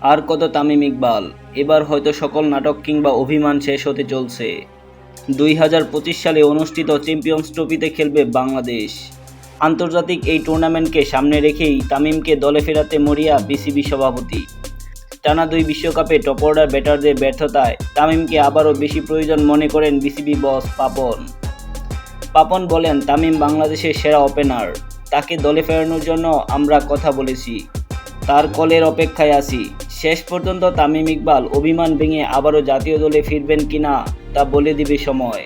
আর কত তামিম ইকবাল। এবার হয়তো সকল নাটক কিংবা অভিমান শেষ হতে চলছে। দুই হাজার পঁচিশ সালে অনুষ্ঠিত চ্যাম্পিয়ন্স ট্রফিতে খেলবে বাংলাদেশ। আন্তর্জাতিক এই টুর্নামেন্টকে সামনে রেখেই তামিমকে দলে ফেরাতে মরিয়া বিসিবি সভাপতি। টানা দুই বিশ্বকাপে টপ অর্ডার ব্যাটারদের ব্যর্থতায় তামিমকে আবারও বেশি প্রয়োজন মনে করেন বিসিবি বস পাপন। পাপন বলেন, তামিম বাংলাদেশের সেরা ওপেনার। তাকে দলে ফেরানোর জন্য আমরা কথা বলেছি। তার কলের অপেক্ষায় আছি। শেষ পর্যন্ত তামিম ইকবাল অভিমান ভেঙে আবারও জাতীয় দলে ফিরবেন কিনা তা বলে দিবে সময়।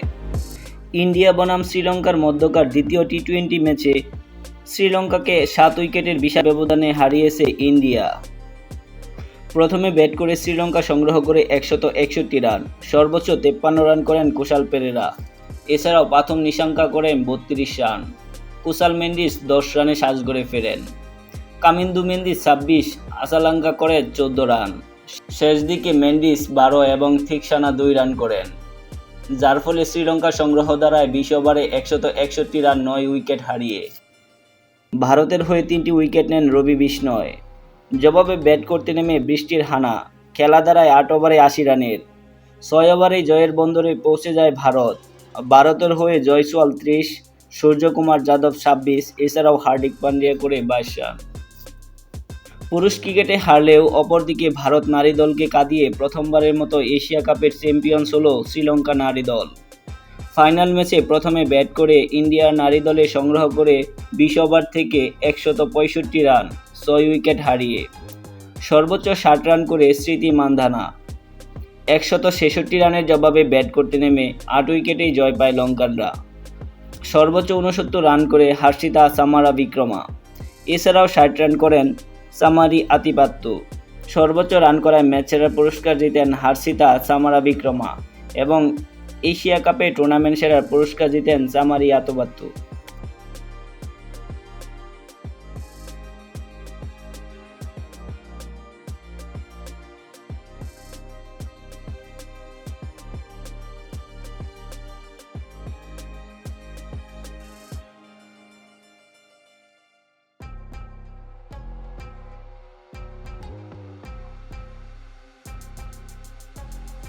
ইন্ডিয়া বনাম শ্রীলঙ্কার মধ্যকার দ্বিতীয় টি টোয়েন্টি ম্যাচে শ্রীলঙ্কাকে সাত উইকেটের বিশাল ব্যবধানে হারিয়েছে ইন্ডিয়া। প্রথমে ব্যাট করে শ্রীলঙ্কা সংগ্রহ করে একশত একষট্টি রান, সর্বোচ্চ তেপ্পান্ন রান করেন কুশাল পেরেরা। এছাড়াও প্রথম নিশাঙ্কা করেন বত্রিশ রান। কুশাল মেন্ডিস দশ রানে সাজগড়ে ফেরেন। কামিন্দু মেন্দিস ছাব্বিশ আসালাঙ্কা করে চোদ্দ রান। শেষ দিকে মেন্ডিস বারো এবং থিকসানা দুই রান করেন। যার ফলে শ্রীলঙ্কা সংগ্রহ দ্বারায় বিশ ওভারে একশত একষট্টি রান, নয় উইকেট হারিয়ে। ভারতের হয়ে তিনটি উইকেট নেন রবি বিষ্ণয়। জবাবে ব্যাট করতে নেমে বৃষ্টির হানা। খেলা দ্বারায় আট ওভারে আশি রানের। ছয় ওভারেই জয়ের বন্দরে পৌঁছে যায় ভারত। ভারতের হয়ে জয়সওয়াল ত্রিশ, সূর্যকুমার যাদব ছাব্বিশ, এছাড়াও হার্দিক পান্ডিয়া করে বাইশ রান। পুরুষ ক্রিকেটে হারলেও অপরদিকে ভারত নারী দলকে কাঁদিয়ে প্রথমবারের মতো এশিয়া কাপের চ্যাম্পিয়ন্স হলো শ্রীলঙ্কা নারী দল। ফাইনাল ম্যাচে প্রথমে ব্যাট করে ইন্ডিয়ার নারী দলে সংগ্রহ করে বিশ ওভার থেকে একশত পঁয়ষট্টি রান, ছয় উইকেট হারিয়ে। সর্বোচ্চ ষাট রান করে স্মৃতি মান্ধানা। একশত ছেষট্টি রানের জবাবে ব্যাট করতে নেমে আট উইকেটেই জয় পায় লঙ্কানরা। সর্বোচ্চ উনসত্তর রান করে হার্ষিতা সামারা বিক্রমা। এছাড়াও ষাট রান করেন সামারি আতিপাত্য। সর্বোচ্চ রান করায় ম্যাচ সেরা পুরস্কার জিতেন হার্ষিতা সামারা বিক্রমা এবং এশিয়া কাপে টুর্নামেন্ট সেরার পুরস্কার জিতেন সামারি আতবাত্তু